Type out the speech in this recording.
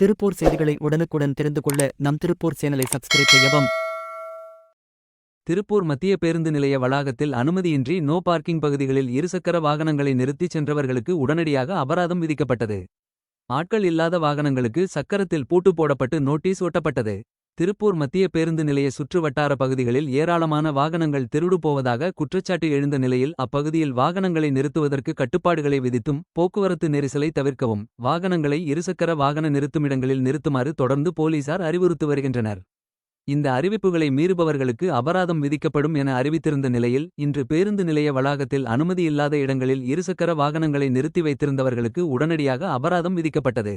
திருப்பூர் செய்திகளை உடனுக்குடன் தெரிந்து கொள்ள நம் திருப்பூர் சேனலை சப்ஸ்கிரைப் செய்யவும். திருப்பூர் மத்திய பேருந்து நிலைய வளாகத்தில் அனுமதியின்றி நோ பார்க்கிங் பகுதிகளில் இருசக்கர வாகனங்களை நிறுத்திச் சென்றவர்களுக்கு உடனடியாக அபராதம் விதிக்கப்பட்டது. ஆட்கள் இல்லாத வாகனங்களுக்கு சக்கரத்தில் பூட்டு போடப்பட்டு நோட்டீஸ் ஒட்டப்பட்டது. திருப்பூர் மத்திய பேருந்து நிலைய சுற்றுவட்டார பகுதிகளில் ஏராளமான வாகனங்கள் திருடு போவதாக குற்றச்சாட்டு எழுந்த நிலையில் அப்பகுதியில் வாகனங்களை நிறுத்துவதற்கு கட்டுப்பாடுகளை விதித்தும் போக்குவரத்து நெரிசலை தவிர்க்கவும் வாகனங்களை இருசக்கர வாகன நிறுத்துமிடங்களில் நிறுத்துமாறு தொடர்ந்து போலீசார் அறிவுறுத்து வருகின்றனர். இந்த அறிவிப்புகளை மீறுபவர்களுக்கு அபராதம் விதிக்கப்படும் என அறிவித்திருந்த நிலையில் இன்று பேருந்து நிலைய வளாகத்தில் அனுமதியில்லாத இடங்களில் இருசக்கர வாகனங்களை நிறுத்தி வைத்திருந்தவர்களுக்கு உடனடியாக அபராதம் விதிக்கப்பட்டது.